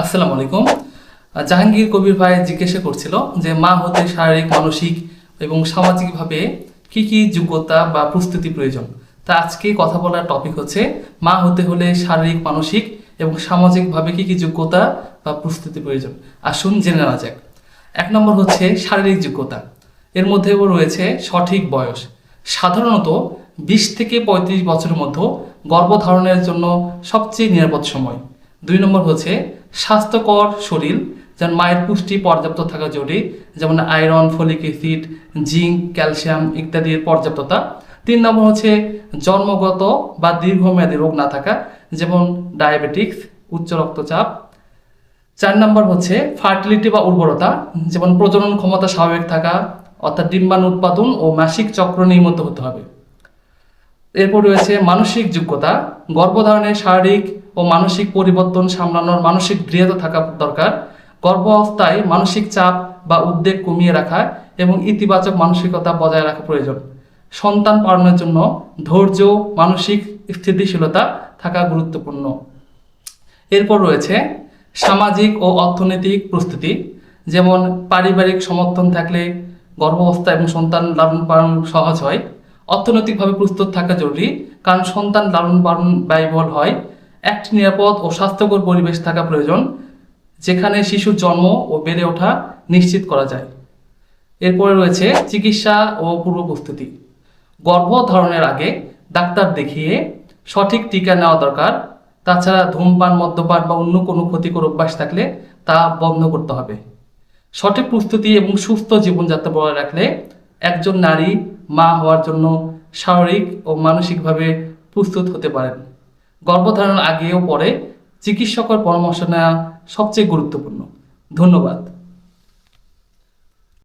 আসসালামু আলাইকুম। জাহাঙ্গীর কবির ভাই জিজ্ঞাসা করছিল যে মা হতে শারীরিক, মানসিক এবং সামাজিকভাবে কি কি যোগ্যতা বা প্রস্তুতি প্রয়োজন? তা আজকে কথা বলার টপিক হচ্ছে মা হতে হলে শারীরিক, মানসিক এবং সামাজিকভাবে কি কি যোগ্যতা বা প্রস্তুতি প্রয়োজন? আসুন জেনে নেওয়া যাক। এক নম্বর হচ্ছে শারীরিক যোগ্যতা। এর মধ্যেও রয়েছে সঠিক বয়স। সাধারণত বিশ থেকে পঁয়ত্রিশ বছরের মধ্যে গর্ভধারণের জন্য সবচেয়ে নিরাপদ সময়। দুই নম্বর হচ্ছে স্বাস্থ্যকর শরীর, যেমন মায়ের পুষ্টি পর্যাপ্ত থাকা জরুরি, যেমন iron, folic acid, zinc, calcium ইত্যাদির পর্যাপ্ততা। তিন নম্বর হচ্ছে জন্মগত বা দীর্ঘমেয়াদী রোগ না থাকা, যেমন ডায়াবেটিক্স, উচ্চ রক্তচাপ। চার নম্বর হচ্ছে ফার্টিলিটি বা উর্বরতা, যেমন প্রজনন ক্ষমতা স্বাভাবিক থাকা, অর্থাৎ ডিম্বাণু উৎপাদন ও মাসিক চক্র নিয়মিত হতে হবে। এরপর রয়েছে মানসিক যোগ্যতা গর্ভধারণের শারীরিক ও মানসিক পরিবর্তন সামলানোর মানসিক দৃঢ়তা থাকা দরকার। গর্ভাবস্থায় মানসিক চাপ বা উদ্বেগ কমিয়ে রাখা এবং ইতিবাচক মানসিকতা বজায় রাখা প্রয়োজন। সন্তান পালনের জন্য ধৈর্য, মানসিক স্থিতিশীলতা থাকা গুরুত্বপূর্ণ। এরপর রয়েছে সামাজিক ও অর্থনৈতিক প্রস্তুতি, যেমন পারিবারিক সমর্থন থাকলে গর্ভাবস্থা এবং সন্তান লালন পালন সহজ হয়। অর্থনৈতিকভাবে প্রস্তুত থাকা জরুরি, কারণ সন্তান লালন পালন ব্যয়বহুল হয়। একটি নিরাপদ ও স্বাস্থ্যকর পরিবেশ থাকা প্রয়োজন, যেখানে শিশুর জন্ম ও বেড়ে ওঠা নিশ্চিত করা যায়। এরপরে রয়েছে চিকিৎসা ও পূর্ব প্রস্তুতি। গর্ভ গর্ভধারণের আগে ডাক্তার দেখিয়ে সঠিক টিকা নেওয়া দরকার। তাছাড়া ধূমপান, মদ্যপান বা অন্য কোনো ক্ষতিকর অভ্যাস থাকলে তা বন্ধ করতে হবে। সঠিক প্রস্তুতি এবং সুস্থ জীবনযাত্রা বজায় রাখলে একজন নারী মা হওয়ার জন্য শারীরিক ও মানসিকভাবে প্রস্তুত হতে পারেন। গর্ভধারণ আগে ও পরে চিকিৎসকের পরামর্শ নেওয়া সবচেয়ে গুরুত্বপূর্ণ। ধন্যবাদ।